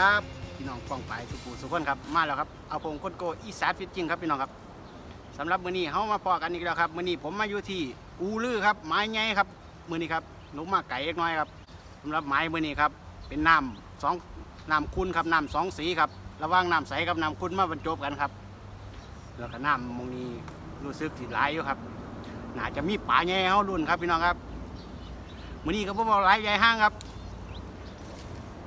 ครับพี่น้องป้องไปสุขุสุขคนครับมาแล้วครับเอาพงคนโกอีสานฟิตจริงครับพี่น้องครับสำหรับมื้อนี้เฮามาพอกันอีกแล้วครับมื้อนี้ผมมาอยู่ที่อูลือครับไม้ใหญ่ครับมื้อนี้ครับหนุมาไก่เล็กน้อยครับสำหรับไม้มื้อนี้ครับเป็นน้ำสองน้ำคุณครับน้ำสองสีครับระว่างน้ำใสกับน้ำคุณมาบรรจบกันครับแล้วก็น้ำมงนี้รู้สึกสิหลายอยู่ครับน่าจะมีป่าใหญ่เฮารุ่นครับพี่น้องครับมื้อนี้ก็บ่บ่หลายใหญ่ห้างครับ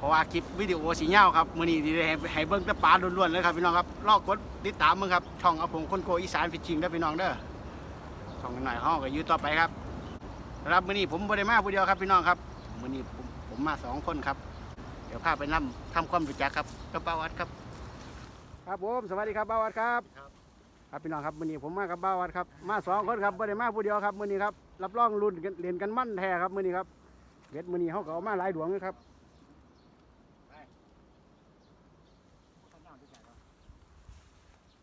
ราะว่าคลิปวิดีโอสีเงาครับมือนี้ที่ได้ให้เบิ้งแต่ปลาล้วนๆเลยครับพี่น้องครับลอกกดติดตามมึงครับช่องเอาผมคนโกอีสานฟิชชิงได้พี่น้องเด้อช่องหน่อยห้องก็อยู่ต่อไปครับรับมือนี้ผมบริมาผู้เดียวครับพี่น้องครับมือนี้ผมผมมาสองคนครับ เดี๋ยวพาไปนำทำความรู้จักครับกับบ้าวัดครับ ครับผมสวัสดีครับบ้าวัดครับ ครับพี่น้องครับมือนี้ผมมากับบ้าวัดครับมาสองคนครับบริมาผู้เดียวครับมือนี้ครับรับรองรุ่นเรียนกันมั่นแท้ครับมือนี้ครับเวทมือนี้เขาก็เอามาหลายดวงเลยครับ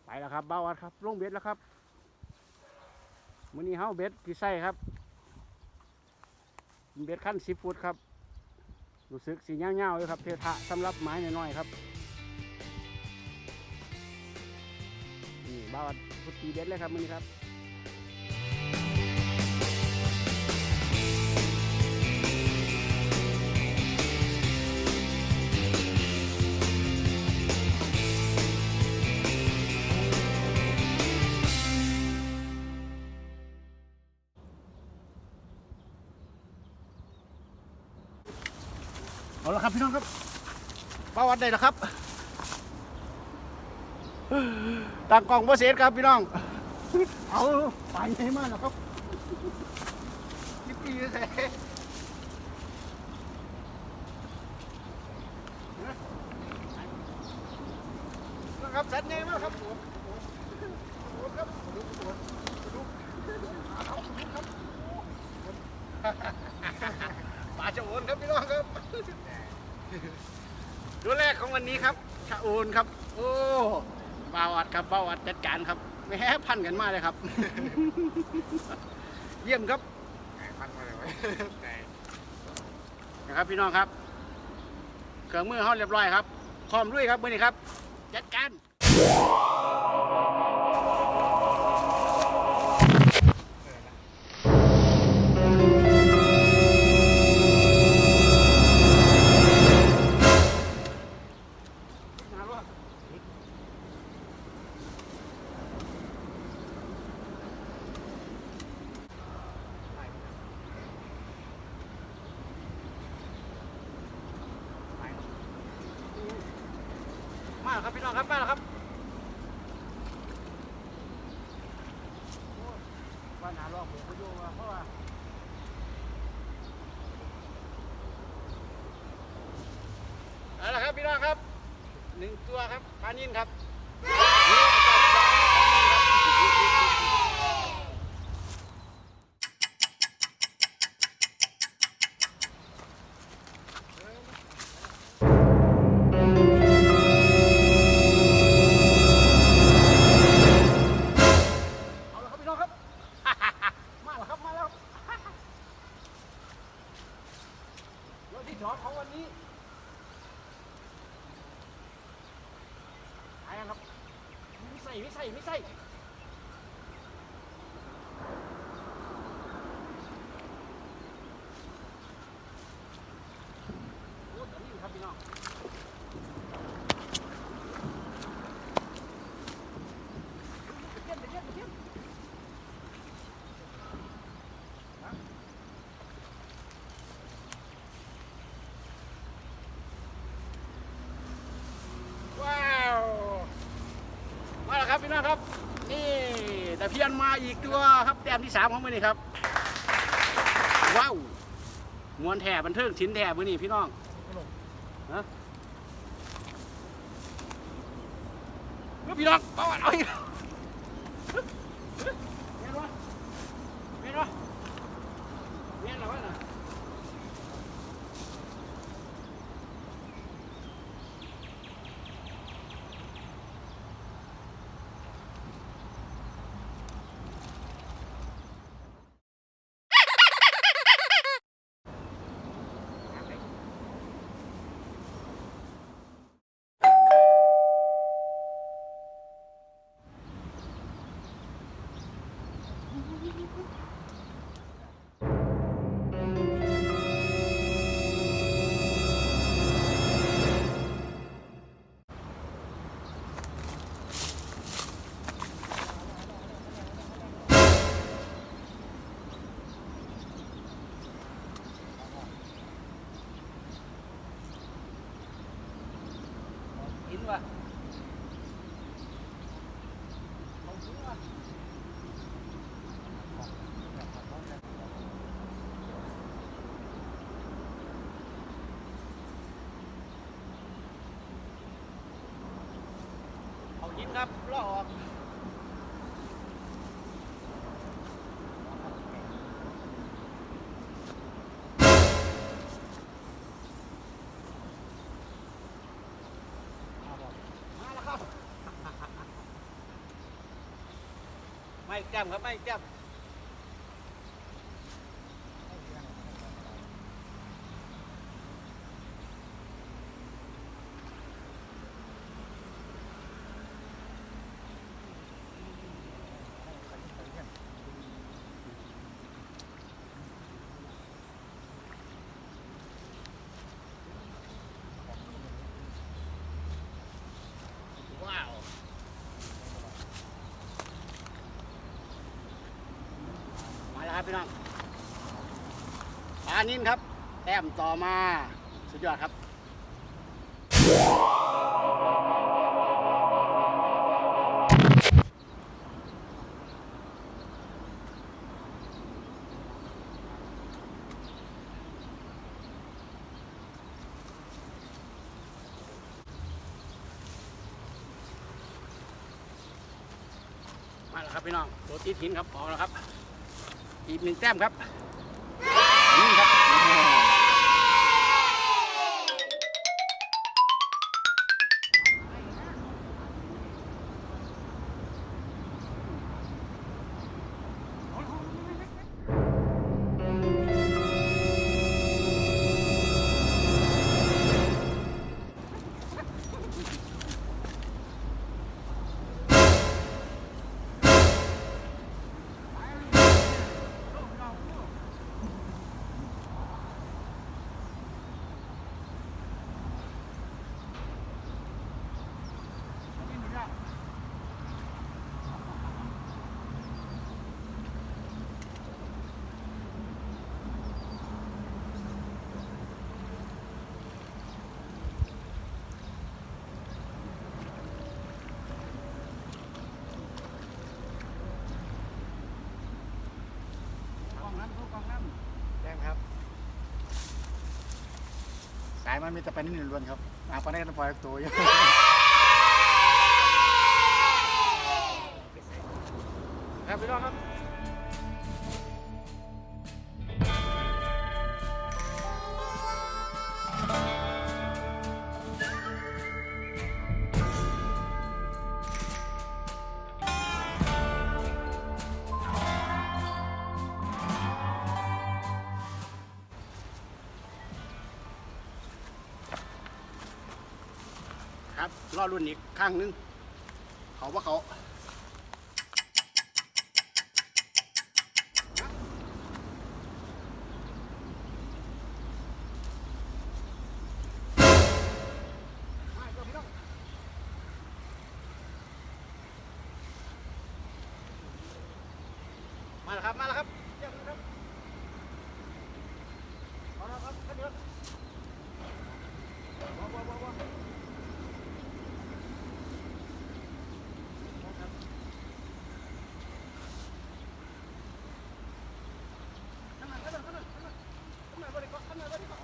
ไป แล้วครับเบาวัดครับลงเบ็ดแล้วครับมื้อนี้เฮาเบ็ดที่ไส้ครับเป็นเบ็ดขั้นสิบฟุตครับรู้สึกสีเงาๆเลยครับเททะสำหรับไม้น้อยๆครับนี่เบาวัดพุทธีเบ็ดเลยครับมื้อนี้ครับ ครับพี่น้องครับเบาวัดได้แล้วครับตั้งกล่องโมเสสครับพี่น้อง เอาไปให้มาแล้วครับยิบปีเลย นะครับสัตว์ใหญ่มากครับผมผมครับดูตัวดูเอาดูครับปลาชะโอนครับพี่น้องครับดูแรกของวันนี้ครับชะโอนครับ โอ้บาวัดครับบาวัดจัด การครับไม่แพ้พันกันมากเลยครับ เยี่ยมครับพันมาเลยไว้ไหนนะครับพี่น้องครับ เครื่องมือเขาเรียบร้อยครับพร้อมลุยครับมือนี้ครับ จัดการ ครับพี่น้องครับหนึ่งตัวครับปลานินครับ แต่เพียนมาอีกตัวครับแต้มที่สามของมือนี่ครับ ว้าวมวนแถ่บันเทิงชิ้นแถ่มือนี่พี่น้องฮะพี่น้องเอาเอาอีกินครับล่อออกมาแล้วครับไม่แจ่มครับไม่แจ่ม ว้าว มาแล้วครับพี่น้องปลานินครับ แต้มต่อมา สุดยอดครับมาแล้วครับพี่น้องตัวตีหินครับออกแล้วครับ อีกหนึ่งแต้มครับายมันมีแต่ปลานิ่นล้วนครับอาปลาแน่นปล่อยตัวอยู่ครับพี่น้องครับ ครับรอรุ่นอีกข้างนึง เขาว่าเขามาแล้วครับมาแล้วครับขึ้นเยอะว้าวว้าวว้าวว้าวข้างหน้าข้างหน้าข้างหน้าข้างหน้าข้างหน้าบริกรข้างหน้าบริกร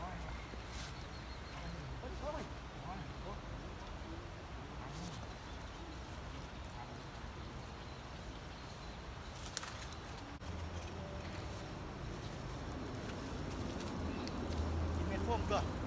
บริกรไหม กินเม็ดพวกก็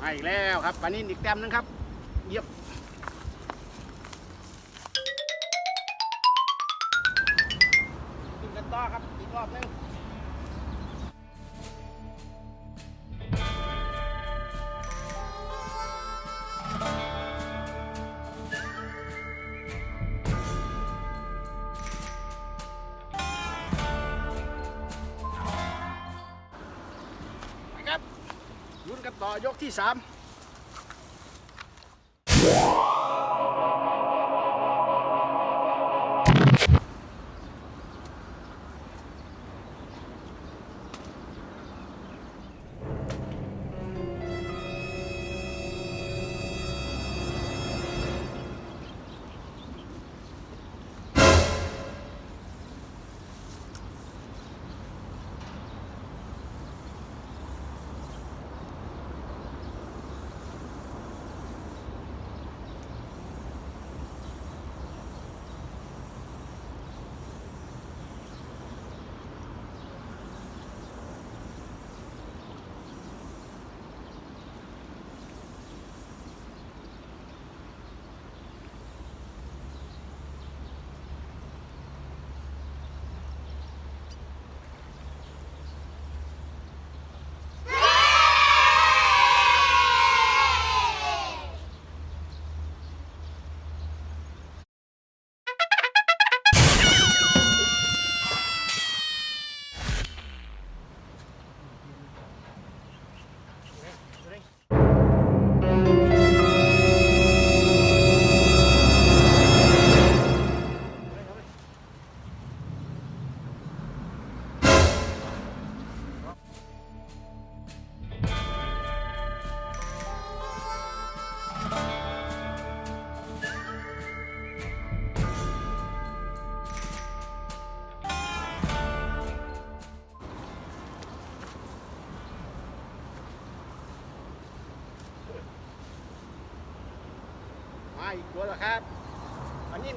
มาอีกแล้วครับปลานินอีกแต้มหนึงครับ สาม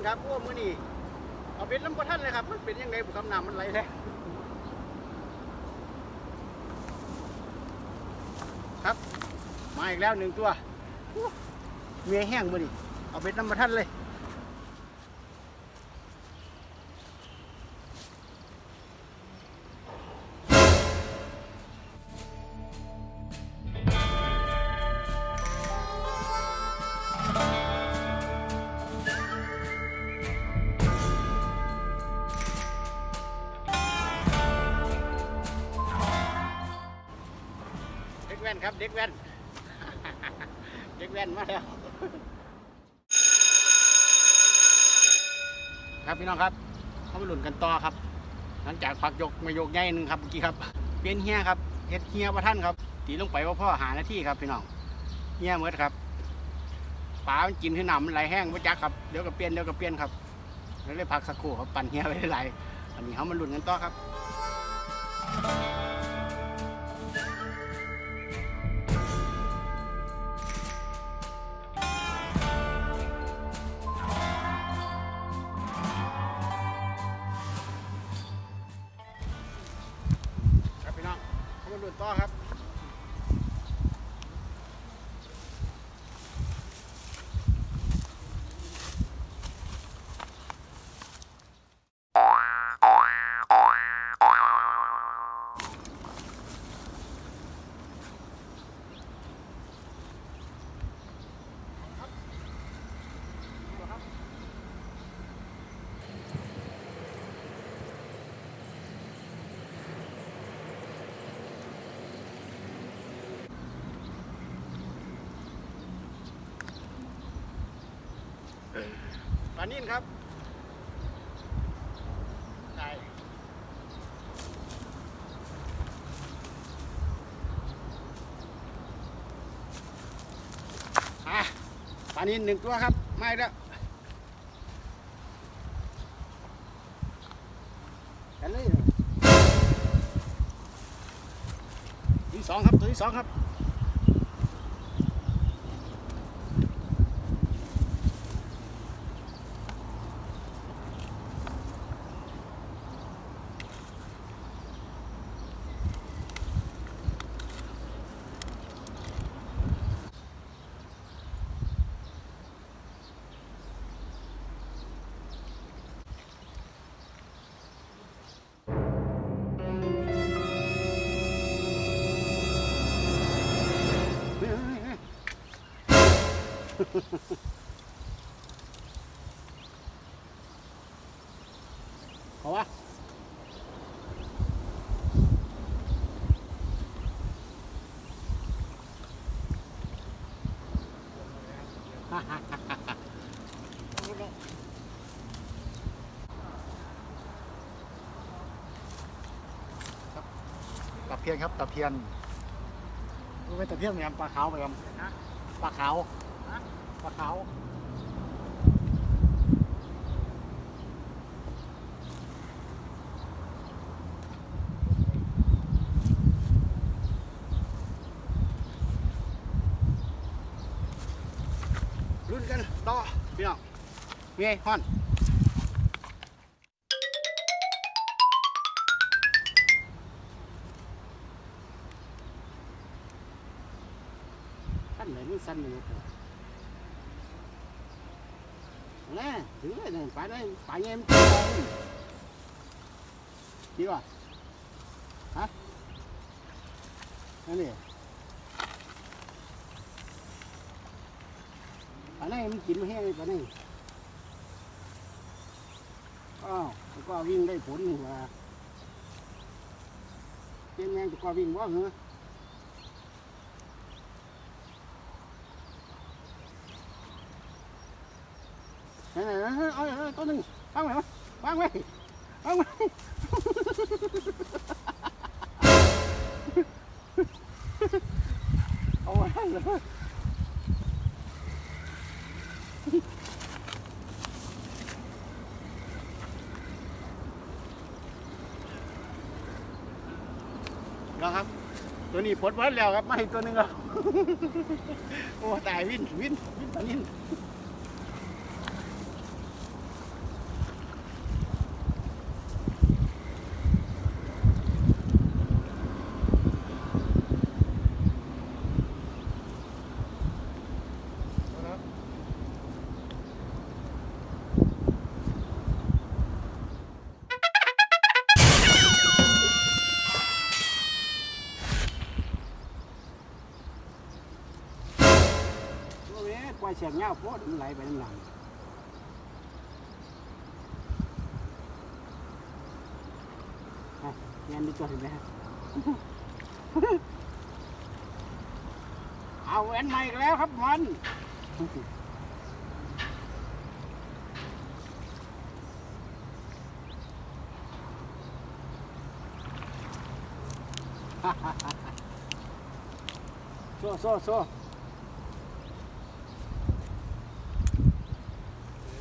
ครับพวกมือนี่เอาเป็นลำประทันเลยครับมันเป็นยังไงบุคำนามมันไหลแท้ครับ มาอีกแล้วหนึ่งตัวเมียแห้งมือนี่เอาเป็นลำประทันเลย ด็กแว่นเด็กแว่น เด็กแว่นมาแล้ว ครับพี่น้องครับเขาไปหลุนกันต่อครับ หลังจากปักยกมายกใหญ่หนึ่งครับเมื่อกี้ครับ เปลี่ยนเฮียครับเฮ็ดเฮียประท่านครับ ตีลงไปว่าพ่อหาหน้าที่ครับพี่น้องเฮียเมื่อครับปลามันกินขึ้นหนำมันไหลแห้งไม่จักครับเดี๋ยวก็เปลี่ยนเดี๋ยวก็เปลี่ยนครับแล้วเลยพักสักครู่ครับปั่นเฮียไว้หลายๆอันนี้เขามาหลุนกันต่อครับครับ ปานินครับใช่อะปลานินหนึ่งตัวครับ ไม่แล้วกันเลยตัวที่สองครับ ตัวที่สองครับ เอาวะตะเพียนครับตะเพียนรู้ไหมตะเพียนเนี่ยปลาขาวไปครับปลาขาว ปลาขาวรุ่นกันต่อพี่น้องเมียฮอนสั้นเลยมันสั้นเลยครับ นะถือเลยนะไปได้ไปเงี้ยมันตัวเลยดีป่ะฮะนั่นนี่ปลาไหนมันกินไม่แห้งเลยปลาไหนอ้าวแล้วก็วิ่งได้ผลนี่ว่าเพียงแมงก็วิ่งว่าเหรอ ไหนไหนไหนเอาเอาตัวหนึ่งวางไว้วางไว้วางไว้เอาไว้เลยแล้วครับ ตัวนี้ปลดไว้แล้วครับไม่ตัวหนึงแล้วโอ้ตายวินวินวินตอนนี้ สียงเงาโพดมันไหลไปน้ำหลังฮะเงี้ยดูตัวเห็นไหมฮะเอาแหวนใหม่อีกแล้วครับมันโซ่โซ่โซ่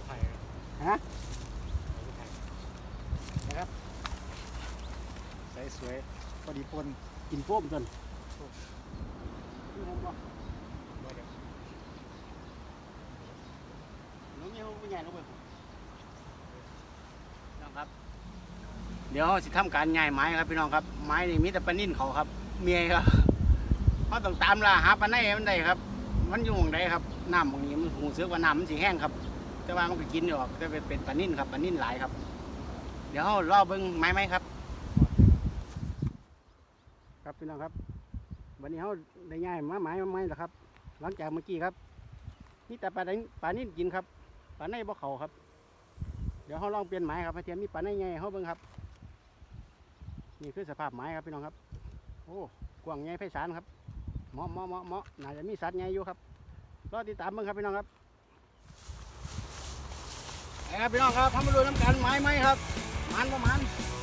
ไผ่ ฮะ นะครับใสสวยพอดีปน กินโฟมจนนี่ผมบอก บ่เดี๋ยว น้องเงี้ยมันใหญ่ลงไปน้องครั บเดี๋ยวสิทำการง่ายไม้ครับพี่น้องครับ ไม้นี่มีแต่ปนิ่นเขาครับ เมียครับเขาต้องตามล่าหาปลาในให้มันได้ครับ มันอยู่หมองใดครับน้ำบางนี้มันหูเสือกว่าน้ำมันสีแห้งครับ แต่ว่ามันก็กินอยู่หรอกแต่เป็นปลานิ่นครับปลานิ่นหลายครับ เดี๋ยวเรารอเบิ้งไม้ไหมครับ พี่น้องครับวันนี้เขาได้ง่ายมาไม้มาไม้แล้วครับ หลังจากเมื่อกี้ครับนี่แต่ปลานิ่นปลานิ่นกินครับปลาในบ่เขาครับ เดี๋ยวเขาลองเปลี่ยนไม้ครับให้เทียมมีปลาในไงเขาเบิ้งครับ นี่คือสภาพไม้ครับพี่น้องครับ โอ้กว้างใหญ่ไพศาลครับเหมาะเหมาะเหมาะเหมาะน่าจะมีสัตว์ใหญ่อยู่ครับรอติดตามเบิ้งครับพี่น้องครับไปครับพี่น้องครับทำมาดูน้ำกันไม้ไหมครับมันประมันฮ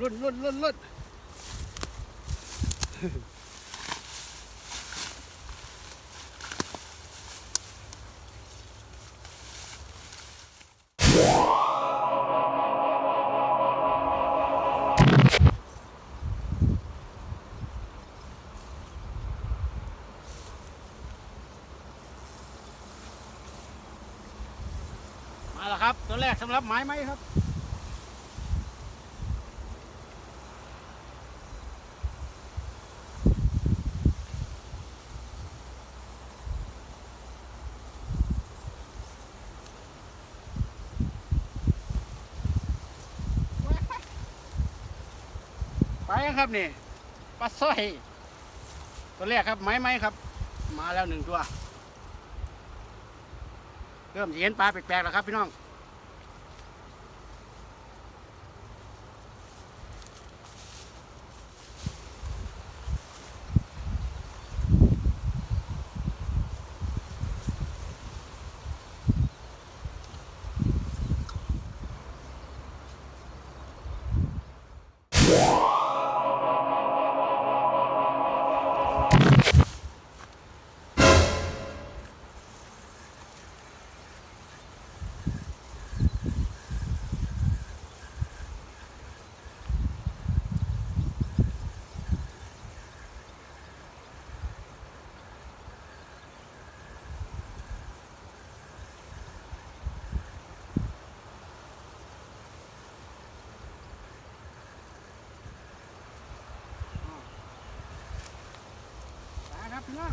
รุ่นรุ่นรุ่นรุ่นมาแล้วครับ ตัวแรกสำหรับไม้ไหมครับ ปยังครับนี่ปลาสร้อย ตัวแรกครับไม้ไม้ครับ มาแล้วหนึ่งตัว เริ่มเห็นปลาแปลกๆแล้วครับพี่น้อง พี่น้อง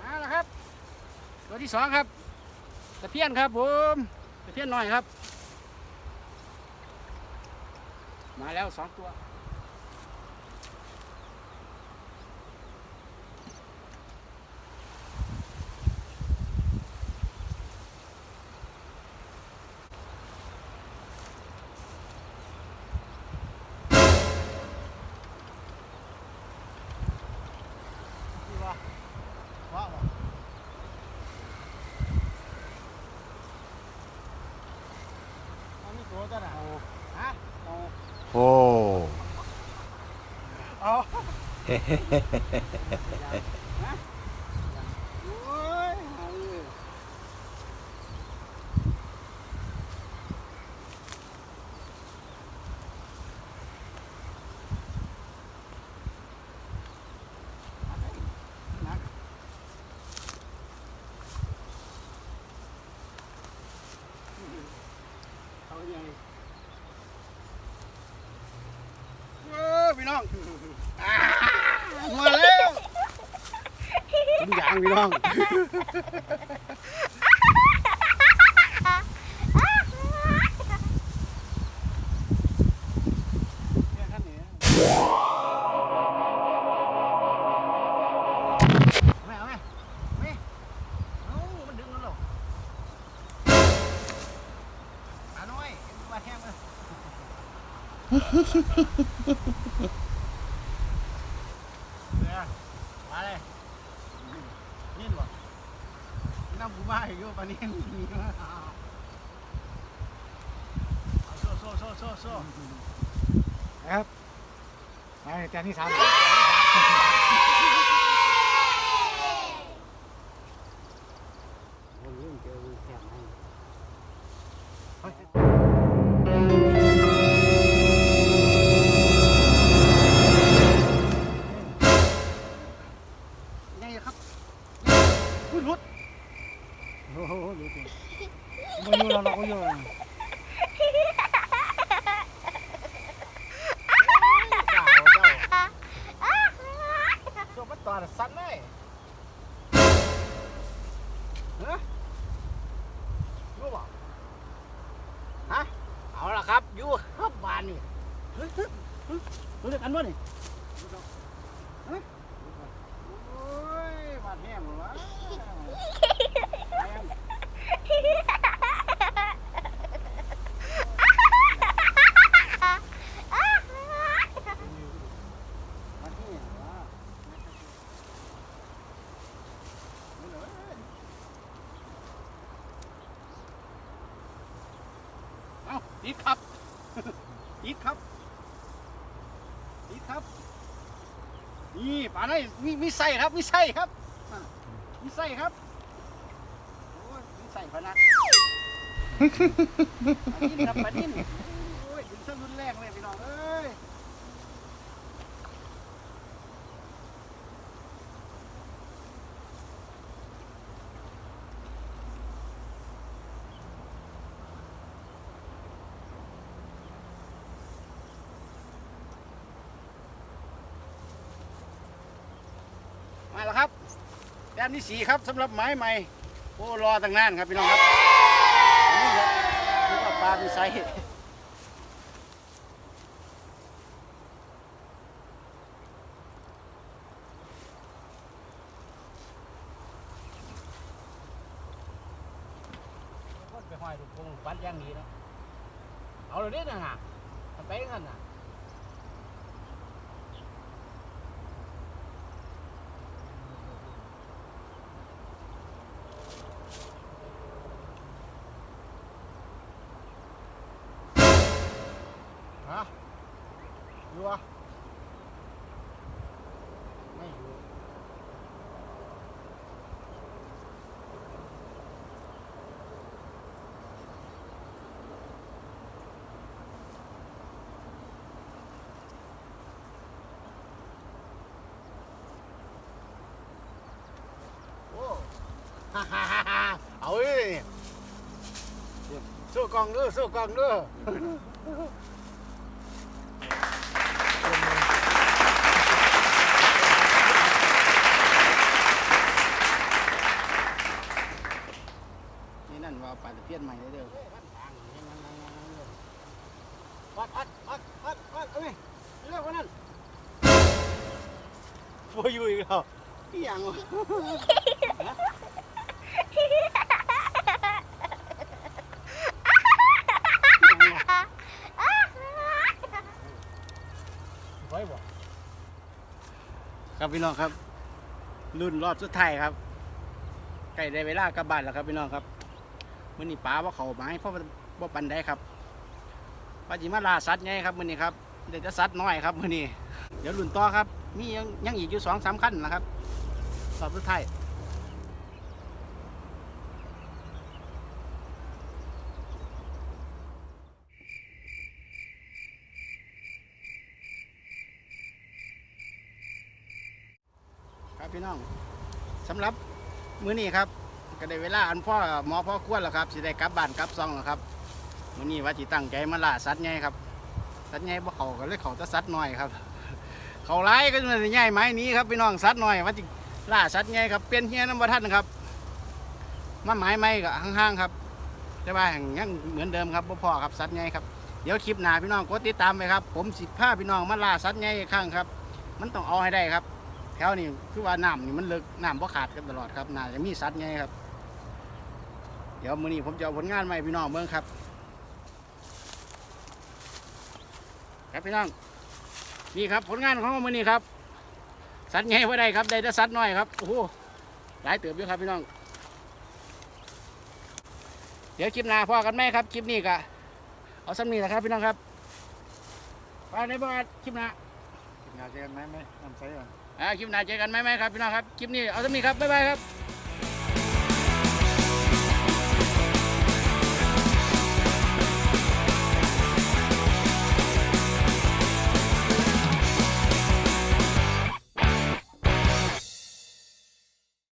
มาล้วครับ ตัวที่สองครับตะเพียนครับผมตะเพียนหน่อยครับ มาแล้วสองตัว へへへへへへへ พี่น้อง กูมาอีกอยู่ปานี้มีมาเอาโซ่โซ่โซ่โซ่โซ่ครับไปแต่นี่สาม นบ่นี่ฮะโอ้ยบ้านแห้งหมดวะแห้งบ้านแห้งวะเอาเลยเอาติดครับ ติดครับติดครับ นี่ป่าไหนมีมีไส้ครับมีไส้ครับอะมีไส้ครับโอ้ยมีไส้พนัก ปลาดิ้นครับปลาดิ้นโอ้ยถึงเส้นรุนแรงเลยพี่น้องเอ้ยมา แล้วครับแต้มที่สีครับสำหรับไม้ใหม่โอ้รอตั้งนานครับพี่น้องครับนี่ครับนี่ว่าปลามีไซส์ไปห้อยลูกพงปัดอย่างนี้เนาะเอาเลยเด้อนะฮะไปกันนะ ฮะอยู่วะไม่อยู่โอ้ ฮ่าฮ่าฮ่าฮ่า เอาเอ้ยสู้กองเด้อสู้กองเด้อนี่นั่นว่าปลาตะเพียนใหม่เด้อปัดปัดปัดปัดปัดเอาไหมเร็วกว่านั้นโวยอยู่อีกแล้วอีหยังวะฮะอีหยังวะไว้บ่ครับพี่น้องครับ รุ่นรอบสุดท้ายครับใกล้ได้เวลากลับบ้านแล้วครับพี่น้องครับมื้อนี้ป้าว่าเขาไม้เพราะว่าปันได้ครับปาจิมาลาสัตว์ไงครับมื้อนี้ครับเดี๋ยวจะสัตว์น้อยครับมื้อนี้เดี๋ยวรุ่นต่อครับ มียังยังอีกอยู่สองสามขั้นนะครับรอบสุดท้ายครับพี่น้องสำหรับ มื้อนี้ครับก็ได้เวลาอันพ่อหมอพ่อควรแล้วครับสิได้กลับบ้านกลับซองแล้วครับมื้อนี้ว่าสิตั้งใจมาล่าสัตว์ใหญ่ครับสัตว์ใหญ่บ่เขาก็เลยเขาแต่สัตว์น้อยครับ เขาร้ายก็จะใหญ่ไม้นี้ครับพี่น้องสัตว์น้อยว่าสิล่าสัตว์ไงครับเป็นเฮียน้ำวัท่านครับมาหมายไม่ก็ห่างๆครับ แต่ว่าแห่งยังเหมือนเดิมครับบ่พอครับสัตว์ไงครับเดี๋ยวคลิปหน้าพี่น้องกดติดตามไปครับ ผมสิพาพี่น้องมาล่าสัตว์ไงอีกครั้งครับ มันต้องเอาให้ได้ครับ แถวนี้คือว่าน้ำนี่มันลึกน้ำบ่ขาดกันตลอดครับน่าจะมีสัตว์ไงครับ เดี๋ยวมื้อนี้ผมจะเอาผลงานมาให้พี่น้องเบิ่งครับ ครับพี่น้องนี่ครับผลงานของเรามื้อนี้ครับ สัตว์ใหญ่ไ่ได้ครับได้แต่สัตว์น้อยครับโอ้โหหลายเติบอยู่ครับพี่น้อง เดี๋ยวคลิปหน้าพอกันไหมครับคลิปนี้ก็เอาซ้ำนี้แหละครับพี่น้องครับไปในบ้านคลิปหน้างานเจอกันไหมไหมน้ำใสก่อน อ่าคลิปหน้าเจอกันไหมไหมครับพี่น้องครับ คลิปนี้เอาซ้ำนี้ครับ บ๊ายบายครับ